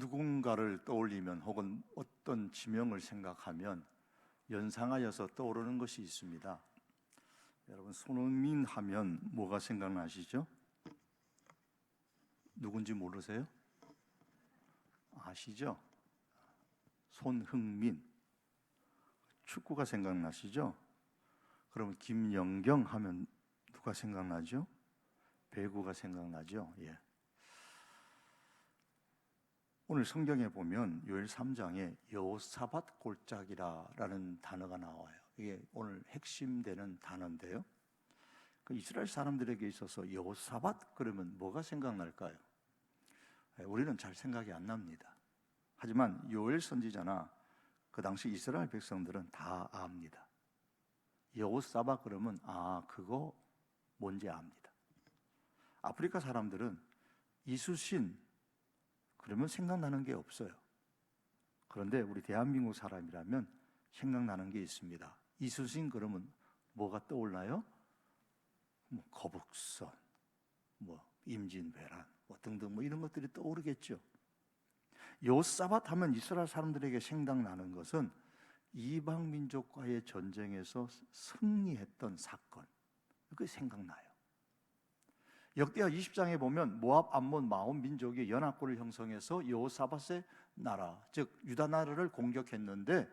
누군가를 떠올리면 혹은 어떤 지명을 생각하면 연상하여서 떠오르는 것이 있습니다. 여러분 손흥민 하면 뭐가 생각나시죠? 누군지 모르세요? 아시죠? 손흥민 축구가 생각나시죠? 그러면 김연경 하면 누가 생각나죠? 배구가 생각나죠? 예. 오늘 성경에 보면 요엘 3장에 여호사밧 골짜기라라는 단어가 나와요. 이게 오늘 핵심되는 단어인데요. 그 이스라엘 사람들에게 있어서 여호사밧 그러면 뭐가 생각날까요? 예, 우리는 잘 생각이 안 납니다. 하지만 요엘 선지자나 그 당시 이스라엘 백성들은 다 압니다. 여호사밧 그러면 아 그거 뭔지 압니다. 아프리카 사람들은 이수신 그러면 생각나는 게 없어요. 그런데 우리 대한민국 사람이라면 생각나는 게 있습니다. 이수신 그러면 뭐가 떠올라요? 뭐 거북선, 뭐 임진왜란, 뭐 등등 뭐 이런 것들이 떠오르겠죠. 요사밧 하면 이스라엘 사람들에게 생각나는 것은 이방 민족과의 전쟁에서 승리했던 사건. 그게 생각나요. 역대하 20장에 보면 모압, 암몬, 마온 민족이 연합군을 형성해서 여호사밧의 나라, 즉 유다 나라를 공격했는데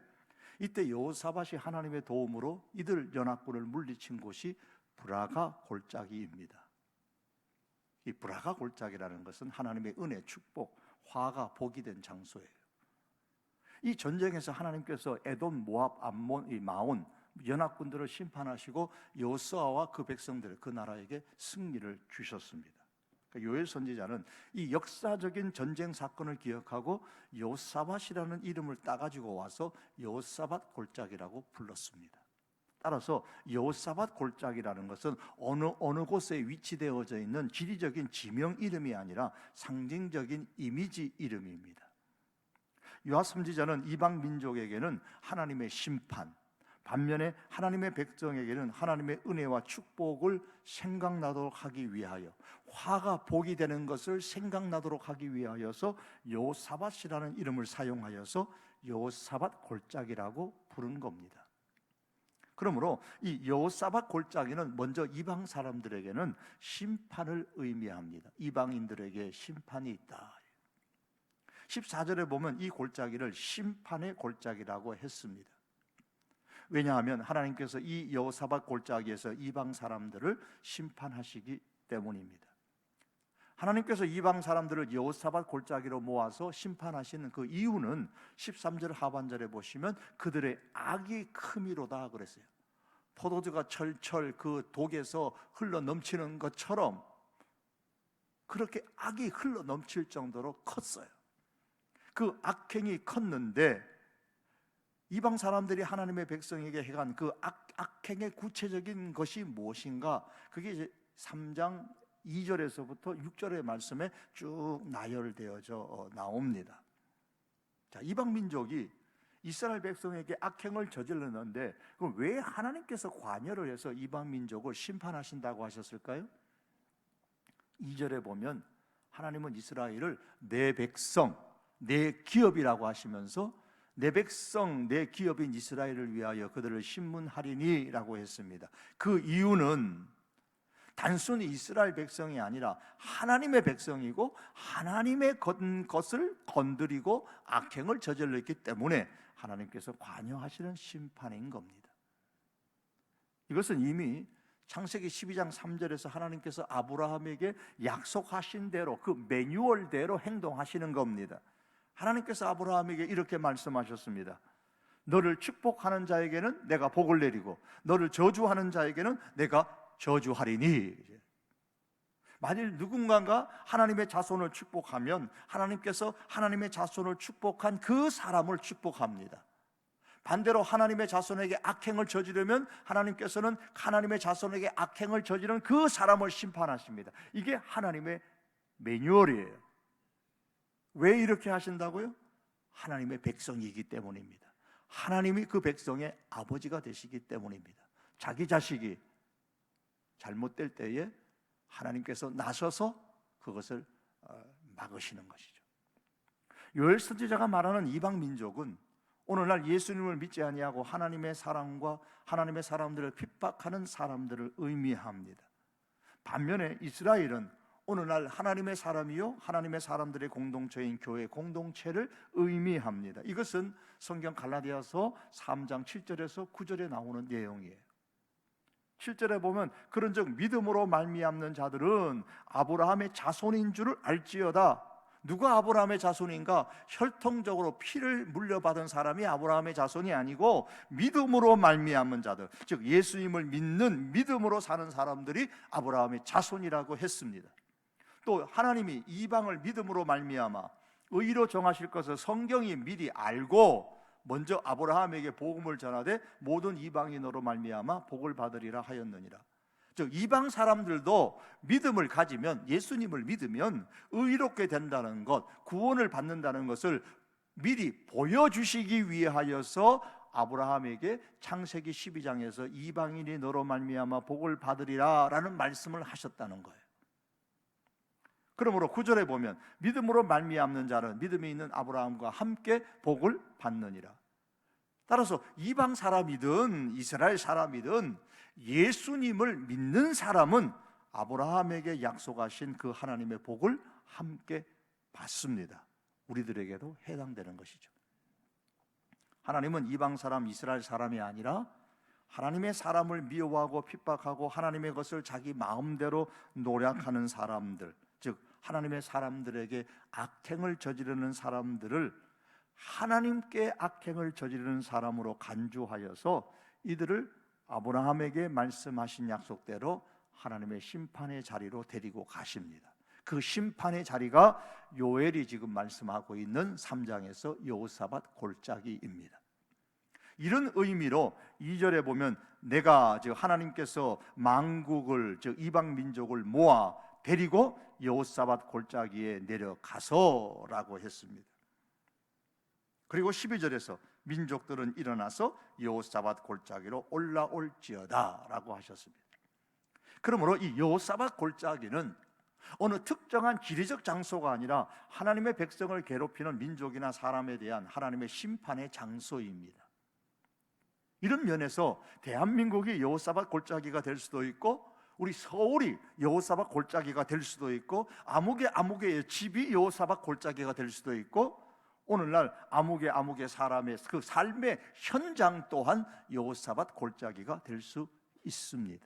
이때 여호사밧이 하나님의 도움으로 이들 연합군을 물리친 곳이 브라가 골짜기입니다. 이 브라가 골짜기라는 것은 하나님의 은혜, 축복, 화가 복이 된 장소예요. 이 전쟁에서 하나님께서 에돔, 모압, 암몬, 이 마온 연합군들을 심판하시고 여호수아와 그 백성들 그 나라에게 승리를 주셨습니다. 그러니까 요엘 선지자는 이 역사적인 전쟁 사건을 기억하고 요사밧이라는 이름을 따가지고 와서 요사밧 골짜기라고 불렀습니다. 따라서 요사밧 골짜기라는 것은 어느 어느 곳에 위치되어져 있는 지리적인 지명 이름이 아니라 상징적인 이미지 이름입니다. 요하 선지자는 이방 민족에게는 하나님의 심판, 반면에 하나님의 백성에게는 하나님의 은혜와 축복을 생각나도록 하기 위하여 화가 복이 되는 것을 생각나도록 하기 위하여서 요사밧이라는 이름을 사용하여서 요사밧 골짜기라고 부른 겁니다. 그러므로 이 여호사밧 골짜기는 먼저 이방 사람들에게는 심판을 의미합니다. 이방인들에게 심판이 있다. 14절에 보면 이 골짜기를 심판의 골짜기라고 했습니다. 왜냐하면 하나님께서 이 여호사밧 골짜기에서 이방 사람들을 심판하시기 때문입니다. 하나님께서 이방 사람들을 여호사밧 골짜기로 모아서 심판하시는 그 이유는 13절 하반절에 보시면 그들의 악이 크미로다 그랬어요. 포도주가 철철 그 독에서 흘러 넘치는 것처럼 그렇게 악이 흘러 넘칠 정도로 컸어요. 그 악행이 컸는데 이방 사람들이 하나님의 백성에게 해간 그 악, 악행의 구체적인 것이 무엇인가? 그게 이제 3장 2절에서부터 6절의 말씀에 쭉 나열되어져 어, 나옵니다. 자, 이방 민족이 이스라엘 백성에게 악행을 저질렀는데 그럼 왜 하나님께서 관여를 해서 이방 민족을 심판하신다고 하셨을까요? 2절에 보면 하나님은 이스라엘을 내 백성, 내 기업이라고 하시면서 내 백성, 내 기업인 이스라엘을 위하여 그들을 신문하리니라고 했습니다. 그 이유는 단순히 이스라엘 백성이 아니라 하나님의 백성이고 하나님의 것을 건드리고 악행을 저질렀기 때문에 하나님께서 관여하시는 심판인 겁니다. 이것은 이미 창세기 12장 3절에서 하나님께서 아브라함에게 약속하신 대로 그 매뉴얼대로 행동하시는 겁니다. 하나님께서 아브라함에게 이렇게 말씀하셨습니다. 너를 축복하는 자에게는 내가 복을 내리고 너를 저주하는 자에게는 내가 저주하리니 만일 누군가가 하나님의 자손을 축복하면 하나님께서 하나님의 자손을 축복한 그 사람을 축복합니다. 반대로 하나님의 자손에게 악행을 저지르면 하나님께서는 하나님의 자손에게 악행을 저지른 그 사람을 심판하십니다. 이게 하나님의 매뉴얼이에요. 왜 이렇게 하신다고요? 하나님의 백성이기 때문입니다. 하나님이 그 백성의 아버지가 되시기 때문입니다. 자기 자식이 잘못될 때에 하나님께서 나서서 그것을 어, 막으시는 것이죠. 요엘 선지자가 말하는 이방 민족은 오늘날 예수님을 믿지 아니하고 하나님의 사랑과 하나님의 사람들을 핍박하는 사람들을 의미합니다. 반면에 이스라엘은 오늘날 하나님의 사람이요 하나님의 사람들의 공동체인 교회 공동체를 의미합니다. 이것은 성경 갈라디아서 3장 7절에서 9절에 나오는 내용이에요. 7절에 보면 그런즉 믿음으로 말미암는 자들은 아브라함의 자손인 줄을 알지어다. 누가 아브라함의 자손인가? 혈통적으로 피를 물려받은 사람이 아브라함의 자손이 아니고 믿음으로 말미암은 자들, 즉 예수님을 믿는 믿음으로 사는 사람들이 아브라함의 자손이라고 했습니다. 또 하나님이 이방을 믿음으로 말미암아 의로 정하실 것을 성경이 미리 알고 먼저 아브라함에게 복음을 전하되 모든 이방인으로 말미암아 복을 받으리라 하였느니라. 즉 이방 사람들도 믿음을 가지면 예수님을 믿으면 의롭게 된다는 것, 구원을 받는다는 것을 미리 보여주시기 위하여서 아브라함에게 창세기 12장에서 이방인이 너로 말미암아 복을 받으리라라는 말씀을 하셨다는 거예요. 그러므로 구절에 보면 믿음으로 말미암는 자는 믿음이 있는 아브라함과 함께 복을 받느니라. 따라서 이방 사람이든 이스라엘 사람이든 예수님을 믿는 사람은 아브라함에게 약속하신 그 하나님의 복을 함께 받습니다. 우리들에게도 해당되는 것이죠. 하나님은 이방 사람, 이스라엘 사람이 아니라 하나님의 사람을 미워하고 핍박하고 하나님의 것을 자기 마음대로 노력하는 사람들, 즉 하나님의 사람들에게 악행을 저지르는 사람들을 하나님께 악행을 저지르는 사람으로 간주하여서 이들을 아브라함에게 말씀하신 약속대로 하나님의 심판의 자리로 데리고 가십니다. 그 심판의 자리가 요엘이 지금 말씀하고 있는 3장에서 여호사밧 골짜기입니다. 이런 의미로 2절에 보면 내가 즉 하나님께서 만국을 즉 이방 민족을 모아 데리고 여호사밧 골짜기에 내려가서라고 했습니다. 그리고 12절에서 민족들은 일어나서 여호사밧 골짜기로 올라올지어다라고 하셨습니다. 그러므로 이 여호사밧 골짜기는 어느 특정한 지리적 장소가 아니라 하나님의 백성을 괴롭히는 민족이나 사람에 대한 하나님의 심판의 장소입니다. 이런 면에서 대한민국이 여호사밧 골짜기가 될 수도 있고 우리 서울이 여호사밧 골짜기가 될 수도 있고 아무개 아무개의 집이 여호사밧 골짜기가 될 수도 있고 오늘날 아무개 아무개 사람의 그 삶의 현장 또한 여호사밧 골짜기가 될 수 있습니다.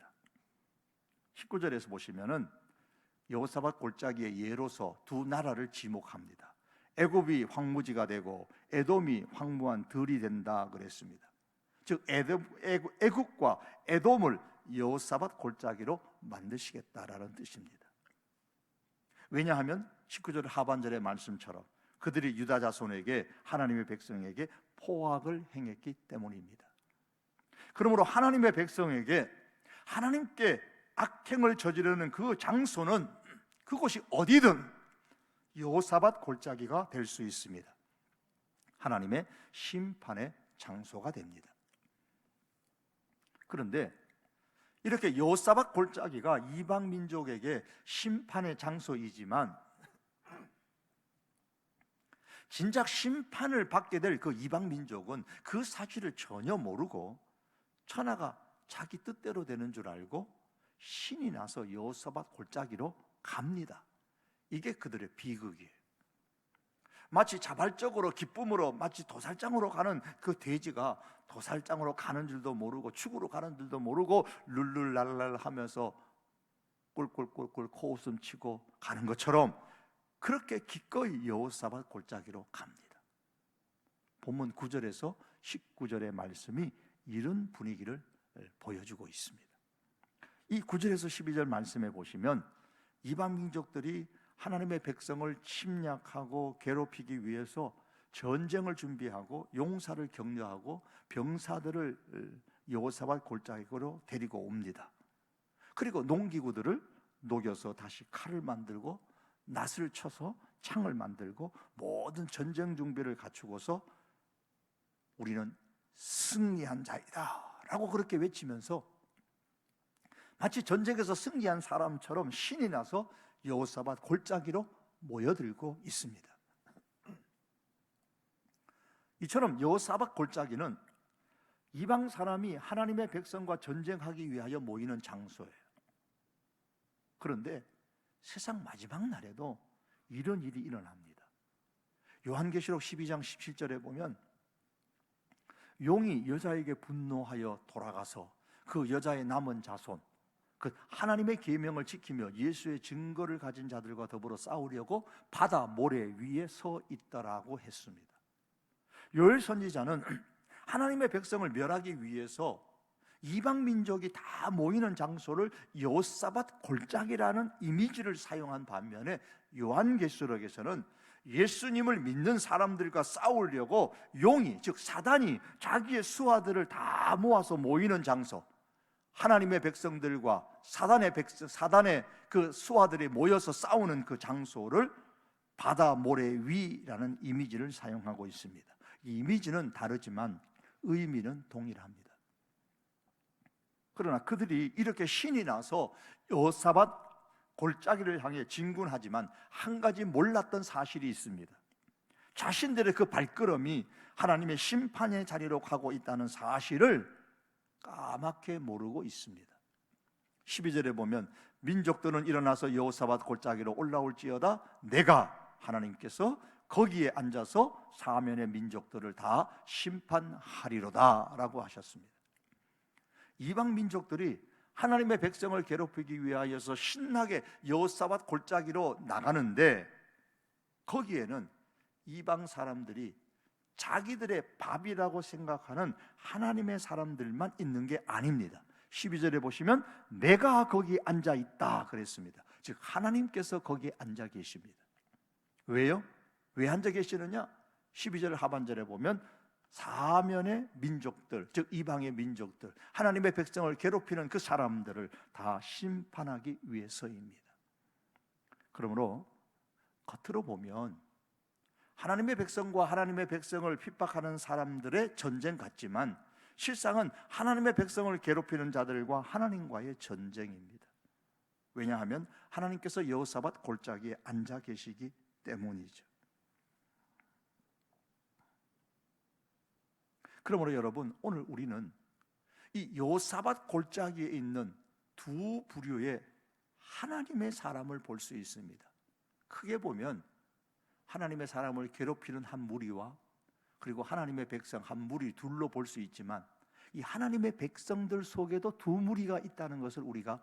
19절에서 보시면은 여호사밧 골짜기의 예로서 두 나라를 지목합니다. 애굽이 황무지가 되고 에돔이 황무한 들이 된다 그랬습니다. 즉 애굽과 에돔을 여호사밧 골짜기로 만드시겠다라는 뜻입니다. 왜냐하면 19절 하반절의 말씀처럼 그들이 유다 자손에게 하나님의 백성에게 포악을 행했기 때문입니다. 그러므로 하나님의 백성에게 하나님께 악행을 저지르는 그 장소는 그곳이 어디든 여호사밧 골짜기가 될 수 있습니다. 하나님의 심판의 장소가 됩니다. 그런데 이렇게 여호사밧 골짜기가 이방 민족에게 심판의 장소이지만 진작 심판을 받게 될 그 이방 민족은 그 사실을 전혀 모르고 천하가 자기 뜻대로 되는 줄 알고 신이 나서 여호사밧 골짜기로 갑니다. 이게 그들의 비극이에요. 마치 자발적으로 기쁨으로 마치 도살장으로 가는 그 돼지가 도살장으로 가는 줄도 모르고 축으로 가는 줄도 모르고 룰룰랄랄 하면서 꿀꿀꿀꿀 코웃음 치고 가는 것처럼 그렇게 기꺼이 여호사밧 골짜기로 갑니다. 본문 9절에서 19절의 말씀이 이런 분위기를 보여주고 있습니다. 이 9절에서 12절 말씀에 보시면 이방 민족들이 하나님의 백성을 침략하고 괴롭히기 위해서 전쟁을 준비하고 용사를 격려하고 병사들을 여호사밧 골짜기로 데리고 옵니다. 그리고 농기구들을 녹여서 다시 칼을 만들고 낫을 쳐서 창을 만들고 모든 전쟁 준비를 갖추고서 우리는 승리한 자이다 라고 그렇게 외치면서 마치 전쟁에서 승리한 사람처럼 신이 나서 여호사밧 골짜기로 모여들고 있습니다. 이처럼 여호사밧 골짜기는 이방 사람이 하나님의 백성과 전쟁하기 위하여 모이는 장소예요. 그런데 세상 마지막 날에도 이런 일이 일어납니다. 요한계시록 12장 17절에 보면 용이 여자에게 분노하여 돌아가서 그 여자의 남은 자손 그 하나님의 계명을 지키며 예수의 증거를 가진 자들과 더불어 싸우려고 바다 모래 위에 서 있다라고 했습니다. 요엘 선지자는 하나님의 백성을 멸하기 위해서 이방 민족이 다 모이는 장소를 요사밭 골짜기라는 이미지를 사용한 반면에 요한계시록에서는 예수님을 믿는 사람들과 싸우려고 용이 즉 사단이 자기의 수하들을 다 모아서 모이는 장소 하나님의 백성들과 사단의 백성 사단의 그 수하들이 모여서 싸우는 그 장소를 바다 모래 위라는 이미지를 사용하고 있습니다. 이 이미지는 다르지만 의미는 동일합니다. 그러나 그들이 이렇게 신이 나서 요사밭 골짜기를 향해 진군하지만 한 가지 몰랐던 사실이 있습니다. 자신들의 그 발걸음이 하나님의 심판의 자리로 가고 있다는 사실을 까맣게 모르고 있습니다. 12절에 보면 민족들은 일어나서 여호사밧 골짜기로 올라올지어다 내가 하나님께서 거기에 앉아서 사면의 민족들을 다 심판하리로다라고 하셨습니다. 이방 민족들이 하나님의 백성을 괴롭히기 위하여서 신나게 여호사밧 골짜기로 나가는데 거기에는 이방 사람들이 자기들의 밥이라고 생각하는 하나님의 사람들만 있는 게 아닙니다. 12절에 보시면 내가 거기 앉아 있다 그랬습니다. 즉 하나님께서 거기에 앉아 계십니다. 왜요? 왜 앉아 계시느냐? 12절 하반절에 보면 사면의 민족들, 즉 이방의 민족들, 하나님의 백성을 괴롭히는 그 사람들을 다 심판하기 위해서입니다. 그러므로 겉으로 보면 하나님의 백성과 하나님의 백성을 핍박하는 사람들의 전쟁 같지만 실상은 하나님의 백성을 괴롭히는 자들과 하나님과의 전쟁입니다. 왜냐하면 하나님께서 여호사밧 골짜기에 앉아 계시기 때문이죠. 그러므로 여러분 오늘 우리는 이 요사밭 골짜기에 있는 두 부류의 하나님의 사람을 볼 수 있습니다. 크게 보면 하나님의 사람을 괴롭히는 한 무리와 그리고 하나님의 백성 한 무리 둘로 볼 수 있지만 이 하나님의 백성들 속에도 두 무리가 있다는 것을 우리가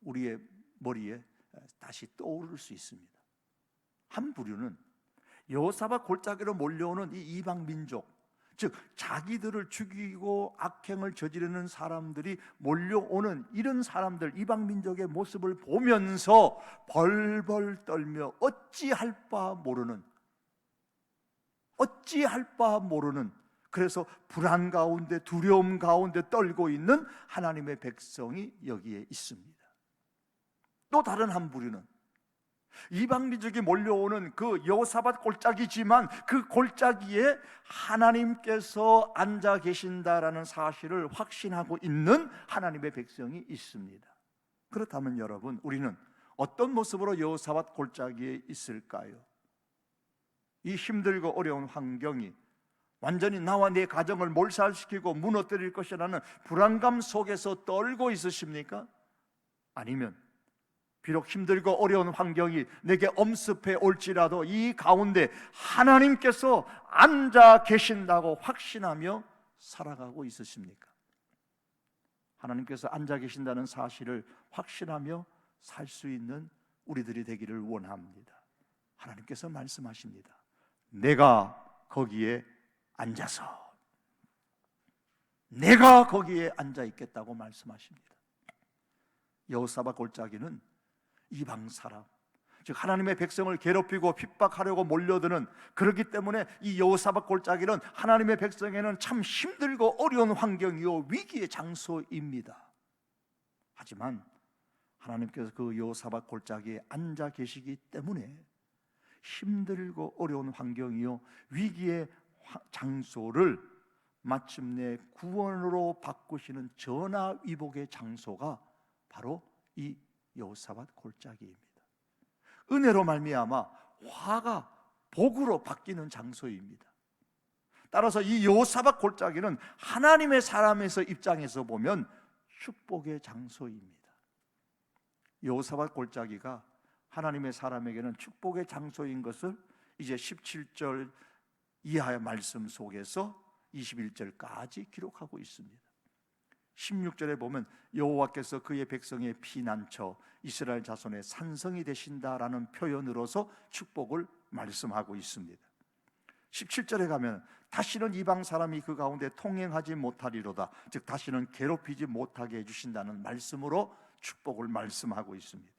우리의 머리에 다시 떠오를 수 있습니다. 한 부류는 여호사밧 골짜기로 몰려오는 이 이방 민족 즉 자기들을 죽이고 악행을 저지르는 사람들이 몰려오는 이런 사람들 이방 민족의 모습을 보면서 벌벌 떨며 어찌할 바 모르는 어찌할 바 모르는 그래서 불안 가운데 두려움 가운데 떨고 있는 하나님의 백성이 여기에 있습니다. 또 다른 한 부류는 이방 민족이 몰려오는 그 여호사밧 골짜기지만 그 골짜기에 하나님께서 앉아 계신다라는 사실을 확신하고 있는 하나님의 백성이 있습니다. 그렇다면 여러분 우리는 어떤 모습으로 여호사밧 골짜기에 있을까요? 이 힘들고 어려운 환경이 완전히 나와 내 가정을 몰살시키고 무너뜨릴 것이라는 불안감 속에서 떨고 있으십니까? 아니면 비록 힘들고 어려운 환경이 내게 엄습해 올지라도 이 가운데 하나님께서 앉아 계신다고 확신하며 살아가고 있으십니까? 하나님께서 앉아 계신다는 사실을 확신하며 살 수 있는 우리들이 되기를 원합니다. 하나님께서 말씀하십니다. 내가 거기에 앉아서 내가 거기에 앉아 있겠다고 말씀하십니다. 여호사바 골짜기는 이방 사람 즉 하나님의 백성을 괴롭히고 핍박하려고 몰려드는 그렇기 때문에 이 여호사밧 골짜기는 하나님의 백성에는 참 힘들고 어려운 환경이요 위기의 장소입니다. 하지만 하나님께서 그 여호사밧 골짜기에 앉아 계시기 때문에 힘들고 어려운 환경이요 위기의 장소를 마침내 구원으로 바꾸시는 전화위복의 장소가 바로 이 여호사밧 골짜기입니다. 은혜로 말미암아 화가 복으로 바뀌는 장소입니다. 따라서 이 여호사밧 골짜기는 하나님의 사람에서 입장에서 보면 축복의 장소입니다. 여호사밧 골짜기가 하나님의 사람에게는 축복의 장소인 것을 이제 17절 이하의 말씀 속에서 21절까지 기록하고 있습니다. 16절에 보면 여호와께서 그의 백성의 피난처 이스라엘 자손의 산성이 되신다라는 표현으로서 축복을 말씀하고 있습니다. 17절에 가면 다시는 이방 사람이 그 가운데 통행하지 못하리로다. 즉 다시는 괴롭히지 못하게 해 주신다는 말씀으로 축복을 말씀하고 있습니다.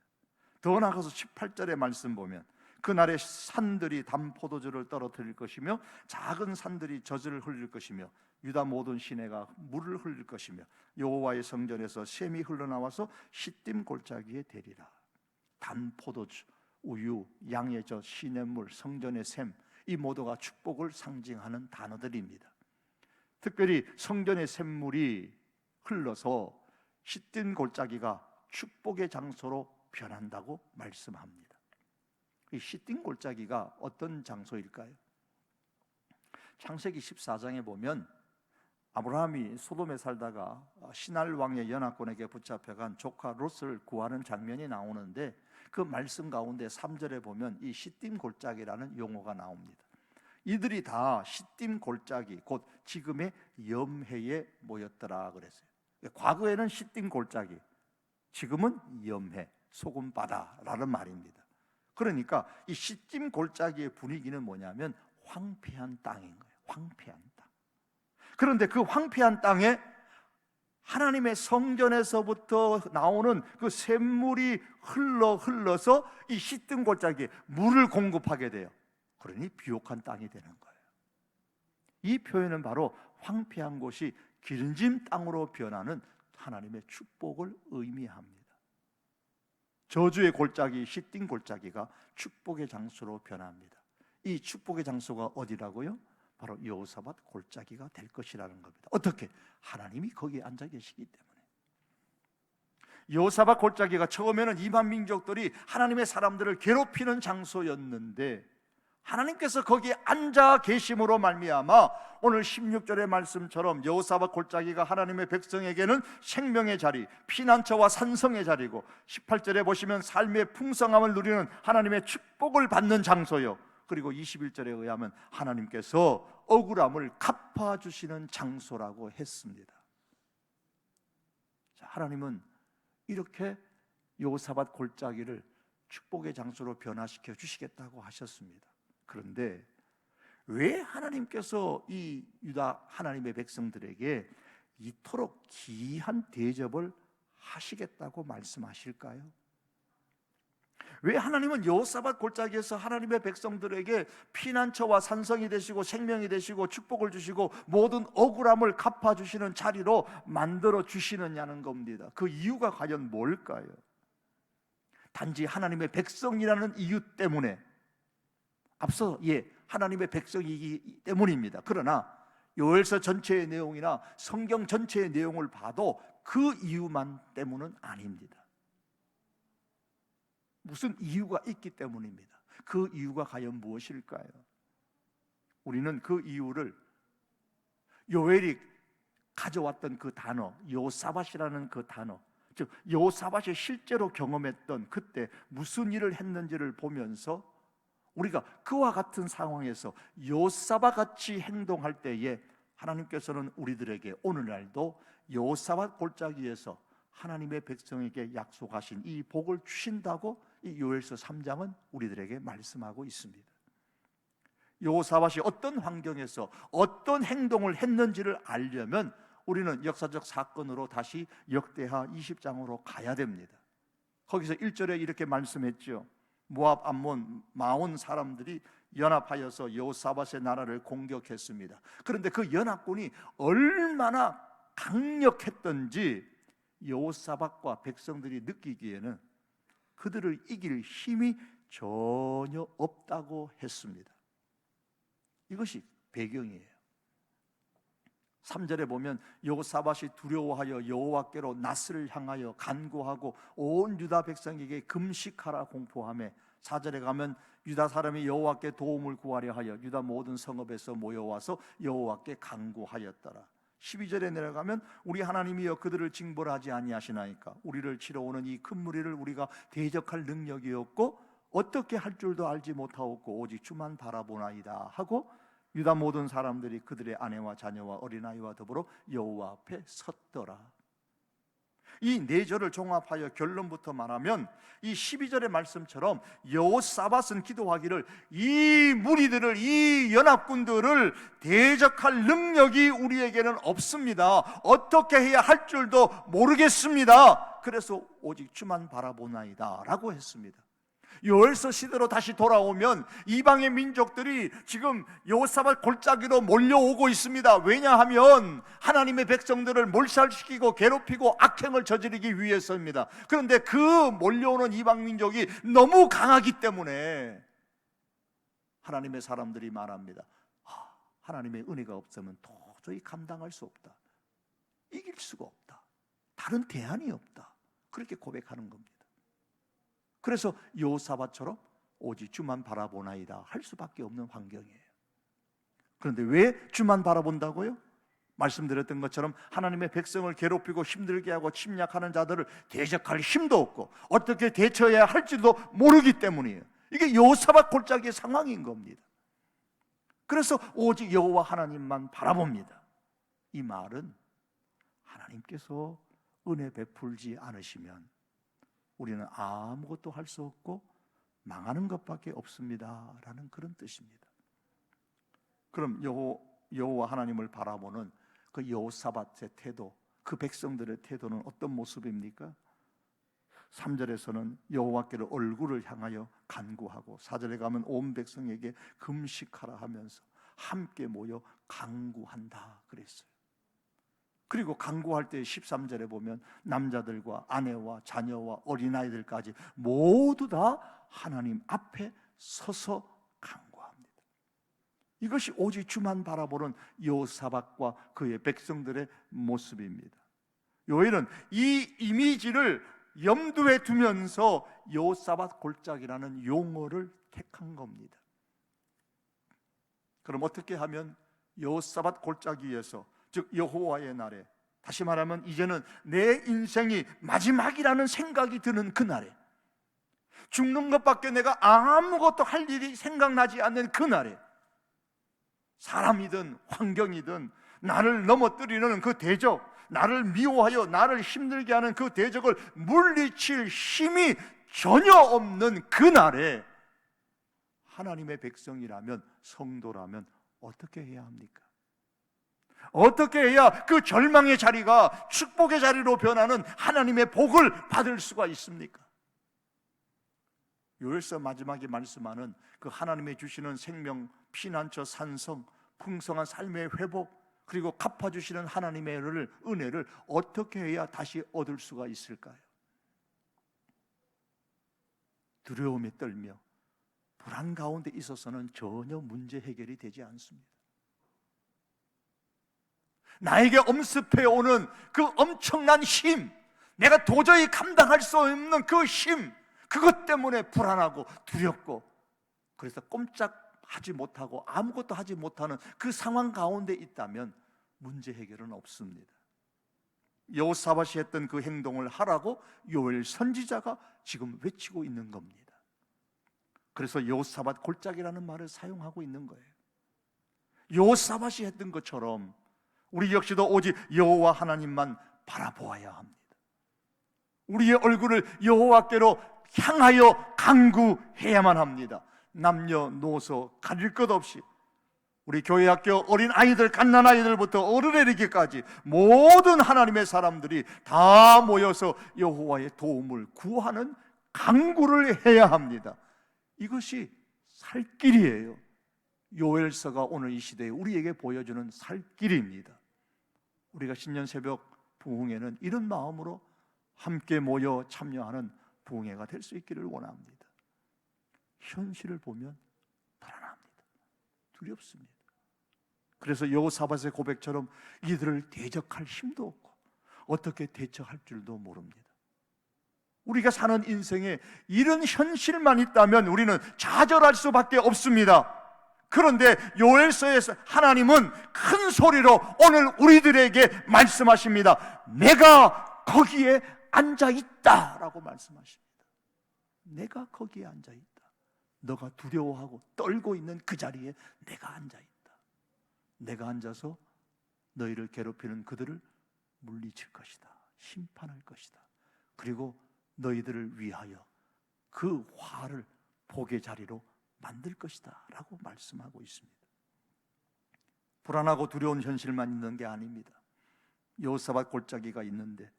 더 나아가서 18절의 말씀 보면 그날의 산들이 담 포도주를 떨어뜨릴 것이며 작은 산들이 젖을 흘릴 것이며 유다 모든 시내가 물을 흘릴 것이며 여호와의 성전에서 샘이 흘러나와서 시딤 골짜기에 대리라. 단 포도주, 우유, 양의 젖, 시냇물, 성전의 샘, 이 모두가 축복을 상징하는 단어들입니다. 특별히 성전의 샘물이 흘러서 시딤 골짜기가 축복의 장소로 변한다고 말씀합니다. 이 시딤 골짜기가 어떤 장소일까요? 창세기 14장에 보면 아브라함이 소돔에 살다가 신할 왕의 연합군에게 붙잡혀간 조카 롯을 구하는 장면이 나오는데 그 말씀 가운데 3절에 보면 이 시딤 골짜기라는 용어가 나옵니다. 이들이 다 시딤 골짜기 곧 지금의 염해에 모였더라 그랬어요. 과거에는 시딤 골짜기, 지금은 염해, 소금 바다라는 말입니다. 그러니까 이 시딤 골짜기의 분위기는 뭐냐면 황폐한 땅인 거예요. 황폐한 땅. 그런데 그 황폐한 땅에 하나님의 성전에서부터 나오는 그 샘물이 흘러 흘러서 이 시뜸 골짜기에 물을 공급하게 돼요. 그러니 비옥한 땅이 되는 거예요. 이 표현은 바로 황폐한 곳이 기름진 땅으로 변하는 하나님의 축복을 의미합니다. 저주의 골짜기 시띵 골짜기가 축복의 장소로 변합니다. 이 축복의 장소가 어디라고요? 바로 여호사밧 골짜기가 될 것이라는 겁니다. 어떻게? 하나님이 거기에 앉아 계시기 때문에. 여호사밧 골짜기가 처음에는 이방 민족들이 하나님의 사람들을 괴롭히는 장소였는데 하나님께서 거기에 앉아 계심으로 말미암아 오늘 16절의 말씀처럼 여호사밧 골짜기가 하나님의 백성에게는 생명의 자리, 피난처와 산성의 자리고 18절에 보시면 삶의 풍성함을 누리는 하나님의 축복을 받는 장소요. 그리고 21절에 의하면 하나님께서 억울함을 갚아 주시는 장소라고 했습니다. 자, 하나님은 이렇게 여호사밧 골짜기를 축복의 장소로 변화시켜 주시겠다고 하셨습니다. 그런데 왜 하나님께서 이 유다 하나님의 백성들에게 이토록 귀한 대접을 하시겠다고 말씀하실까요? 왜 하나님은 여호사밧 골짜기에서 하나님의 백성들에게 피난처와 산성이 되시고 생명이 되시고 축복을 주시고 모든 억울함을 갚아 주시는 자리로 만들어 주시느냐는 겁니다. 그 이유가 과연 뭘까요? 단지 하나님의 백성이라는 이유 때문에 앞서 예 하나님의 백성이기 때문입니다. 그러나 요엘서 전체의 내용이나 성경 전체의 내용을 봐도 그 이유만 때문은 아닙니다. 무슨 이유가 있기 때문입니다. 그 이유가 과연 무엇일까요? 우리는 그 이유를 요엘이 가져왔던 그 단어, 요사밭이라는 그 단어, 즉 요사밭이 실제로 경험했던 그때 무슨 일을 했는지를 보면서 우리가 그와 같은 상황에서 요사바 같이 행동할 때에 하나님께서는 우리들에게 오늘날도 요사바 골짜기에서 하나님의 백성에게 약속하신 이 복을 주신다고 이 요엘서 3장은 우리들에게 말씀하고 있습니다. 요사밭이 어떤 환경에서 어떤 행동을 했는지를 알려면 우리는 역사적 사건으로 다시 역대하 20장으로 가야 됩니다. 거기서 1절에 이렇게 말씀했죠. 모압 암몬 마온 사람들이 연합하여서 여호사밧의 나라를 공격했습니다. 그런데 그 연합군이 얼마나 강력했던지 여호사밧과 백성들이 느끼기에는 그들을 이길 힘이 전혀 없다고 했습니다. 이것이 배경이에요. 3절에 보면 여호사밧이 두려워하여 여호와께로 낯을 향하여 간구하고 온 유다 백성에게 금식하라 공포함에 사절에 가면 유다 사람이 여호와께 도움을 구하려 하여 유다 모든 성읍에서 모여와서 여호와께 간구하였더라. 12절에 내려가면 우리 하나님이여 그들을 징벌하지 아니하시나이까 우리를 치러 오는 이 큰 무리를 우리가 대적할 능력이 없고 어떻게 할 줄도 알지 못하옵고 오직 주만 바라보나이다 하고 유다 모든 사람들이 그들의 아내와 자녀와 어린아이와 더불어 여호와 앞에 섰더라. 이 네 절을 종합하여 결론부터 말하면 이 12절의 말씀처럼 여호사밧은 기도하기를 이 무리들을 이 연합군들을 대적할 능력이 우리에게는 없습니다. 어떻게 해야 할 줄도 모르겠습니다. 그래서 오직 주만 바라보나이다라고 했습니다. 요엘서 시대로 다시 돌아오면 이방의 민족들이 지금 여호사밧 골짜기로 몰려오고 있습니다. 왜냐하면 하나님의 백성들을 몰살시키고 괴롭히고 악행을 저지르기 위해서입니다. 그런데 그 몰려오는 이방 민족이 너무 강하기 때문에 하나님의 사람들이 말합니다. 아, 하나님의 은혜가 없으면 도저히 감당할 수 없다. 이길 수가 없다. 다른 대안이 없다. 그렇게 고백하는 겁니다. 그래서 요사바처럼 오직 주만 바라보나이다 할 수밖에 없는 환경이에요. 그런데 왜 주만 바라본다고요? 말씀드렸던 것처럼 하나님의 백성을 괴롭히고 힘들게 하고 침략하는 자들을 대적할 힘도 없고 어떻게 대처해야 할지도 모르기 때문이에요. 이게 요사밭 골짜기의 상황인 겁니다. 그래서 오직 여호와 하나님만 바라봅니다. 이 말은 하나님께서 은혜 베풀지 않으시면 우리는 아무것도 할 수 없고 망하는 것밖에 없습니다라는 그런 뜻입니다. 그럼 여호 여호와 하나님을 바라보는 그 여호사밧의 태도, 그 백성들의 태도는 어떤 모습입니까? 3절에서는 여호와께로 얼굴을 향하여 간구하고 4절에 가면 온 백성에게 금식하라 하면서 함께 모여 간구한다 그랬어요. 그리고 간구할 때 13절에 보면 남자들과 아내와 자녀와 어린아이들까지 모두 다 하나님 앞에 서서 간구합니다. 이것이 오직 주만 바라보는 요사박과 그의 백성들의 모습입니다. 요일은 이 이미지를 염두에 두면서 요사박 골짜기라는 용어를 택한 겁니다. 그럼 어떻게 하면 요사bat 골짜기에서 즉 여호와의 날에 다시 말하면 이제는 내 인생이 마지막이라는 생각이 드는 그날에 죽는 것밖에 내가 아무것도 할 일이 생각나지 않는 그날에 사람이든 환경이든 나를 넘어뜨리는 그 대적 나를 미워하여 나를 힘들게 하는 그 대적을 물리칠 힘이 전혀 없는 그날에 하나님의 백성이라면 성도라면 어떻게 해야 합니까? 어떻게 해야 그 절망의 자리가 축복의 자리로 변하는 하나님의 복을 받을 수가 있습니까? 요엘서 마지막에 말씀하는 그 하나님의 주시는 생명, 피난처, 산성, 풍성한 삶의 회복, 그리고 갚아주시는 하나님의 은혜를, 어떻게 해야 다시 얻을 수가 있을까요? 두려움에 떨며 불안 가운데 있어서는 전혀 문제 해결이 되지 않습니다. 나에게 엄습해 오는 그 엄청난 힘, 내가 도저히 감당할 수 없는 그 힘, 그것 때문에 불안하고 두렵고, 그래서 꼼짝 하지 못하고 아무것도 하지 못하는 그 상황 가운데 있다면 문제 해결은 없습니다. 여호사밧이 했던 그 행동을 하라고 요엘 선지자가 지금 외치고 있는 겁니다. 그래서 여호사밧 골짜기라는 말을 사용하고 있는 거예요. 여호사밧이 했던 것처럼 우리 역시도 오직 여호와 하나님만 바라보아야 합니다. 우리의 얼굴을 여호와께로 향하여 간구해야만 합니다. 남녀노소 가릴 것 없이 우리 교회 학교 어린 아이들 갓난 아이들부터 어른에 이르기까지 모든 하나님의 사람들이 다 모여서 여호와의 도움을 구하는 간구를 해야 합니다. 이것이 살 길이에요. 요엘서가 오늘 이 시대에 우리에게 보여주는 살 길입니다. 우리가 신년 새벽 부흥회는 이런 마음으로 함께 모여 참여하는 부흥회가 될 수 있기를 원합니다. 현실을 보면 불안합니다. 두렵습니다. 그래서 여호사밧의 고백처럼 이들을 대적할 힘도 없고 어떻게 대처할 줄도 모릅니다. 우리가 사는 인생에 이런 현실만 있다면 우리는 좌절할 수밖에 없습니다. 그런데 요엘서에서 하나님은 큰 소리로 오늘 우리들에게 말씀하십니다. 내가 거기에 앉아 있다라고 말씀하십니다. 내가 거기에 앉아 있다. 너가 두려워하고 떨고 있는 그 자리에 내가 앉아 있다. 내가 앉아서 너희를 괴롭히는 그들을 물리칠 것이다. 심판할 것이다. 그리고 너희들을 위하여 그 화를 복의 자리로 만들 것이다. 라고 말씀하고 있습니다. 불안하고 두려운 현실만 있는 게 아닙니다. 여호사밧 골짜기가 있는데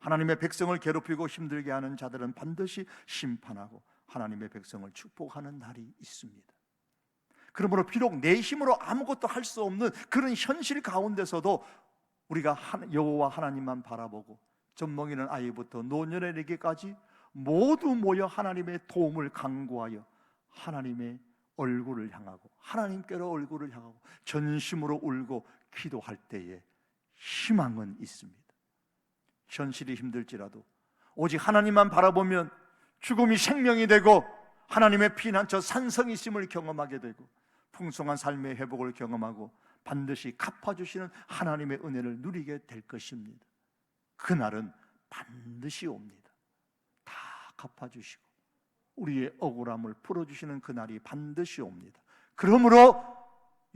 하나님의 백성을 괴롭히고 힘들게 하는 자들은 반드시 심판하고 하나님의 백성을 축복하는 날이 있습니다. 그러므로 비록 내 힘으로 아무것도 할 수 없는 그런 현실 가운데서도 우리가 하- 여호와 하나님만 바라보고 젖먹이는 아이부터 노년에게까지 모두 모여 하나님의 도움을 강구하여 하나님의 얼굴을 향하고 하나님께로 얼굴을 향하고 전심으로 울고 기도할 때에 희망은 있습니다. 현실이 힘들지라도 오직 하나님만 바라보면 죽음이 생명이 되고 하나님의 피난처 산성이심을 경험하게 되고 풍성한 삶의 회복을 경험하고 반드시 갚아주시는 하나님의 은혜를 누리게 될 것입니다. 그날은 반드시 옵니다. 다 갚아주시고 우리의 억울함을 풀어주시는 그날이 반드시 옵니다. 그러므로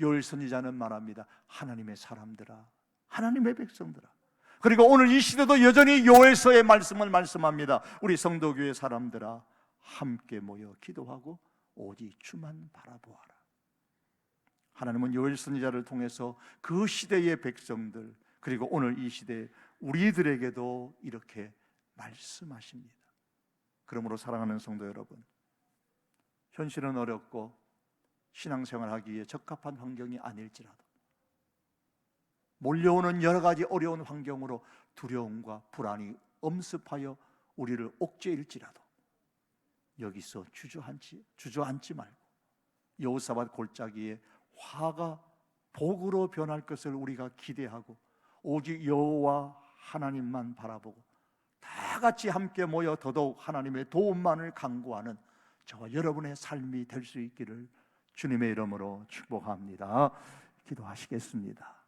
요일 선지자는 말합니다. 하나님의 사람들아, 하나님의 백성들아. 그리고 오늘 이 시대도 여전히 요엘서의 말씀을 말씀합니다. 우리 성도교회 사람들아, 함께 모여 기도하고 오직 주만 바라보아라. 하나님은 요엘 선지자를 통해서 그 시대의 백성들 그리고 오늘 이 시대 우리들에게도 이렇게 말씀하십니다. 그러므로 사랑하는 성도 여러분, 현실은 어렵고 신앙생활 하기에 적합한 환경이 아닐지라도 몰려오는 여러 가지 어려운 환경으로 두려움과 불안이 엄습하여 우리를 옥죄일지라도 여기서 주저앉지 주저앉지 말고 여호사밧 골짜기에 화가 복으로 변할 것을 우리가 기대하고 오직 여호와 하나님만 바라보고 다 같이 함께 모여 더더욱 하나님의 도움만을 강구하는 저와 여러분의 삶이 될 수 있기를 주님의 이름으로 축복합니다. 기도하시겠습니다.